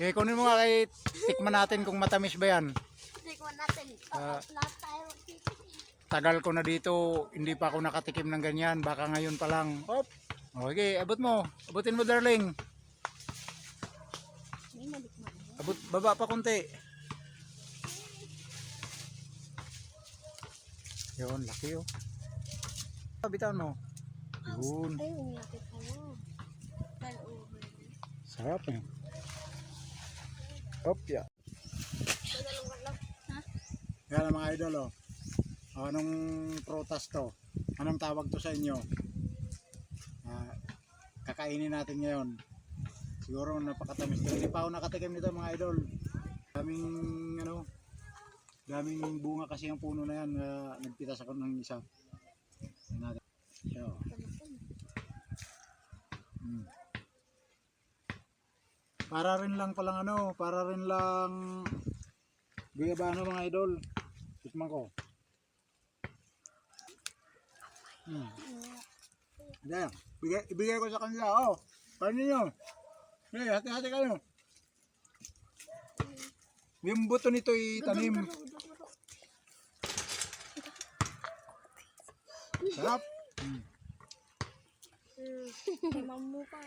Sige, kunin mo nga kay tikman natin kung matamis ba yan. Tikman natin. Ah. Tayo. Tagal ko na dito, hindi pa ako nakatikim ng ganyan. Baka ngayon pa lang. Hop. Okay, abot mo. Abutin mo, darling. Abot, baba pa konti. Yun, laki oh. Bitawan mo. Yun. Mo. Dahil over. Sarap eh. Hop, ya. Tagalong lang. Ha? Yan mga idol oh. O, Anong prutas to? Anong tawag to sa inyo? Ah, kakainin natin ngayon. Siguro napakatamis. Hindi pa ako nakatikim nito mga idol. Daming ano, daming bunga kasi ang puno na yan. Uh, nagpitas ako ng isa. Yan. So, mm. Para rin lang palang ano, para rin lang guyabano mga idol. Tikman ko. Hmm. Hindi. Bigay, ibigay ko sa kanila. Oh, paano nyo? Hey, hati-hati kayo. Yung buto nito itanim. Sarap. Hmm. Timam mo pa.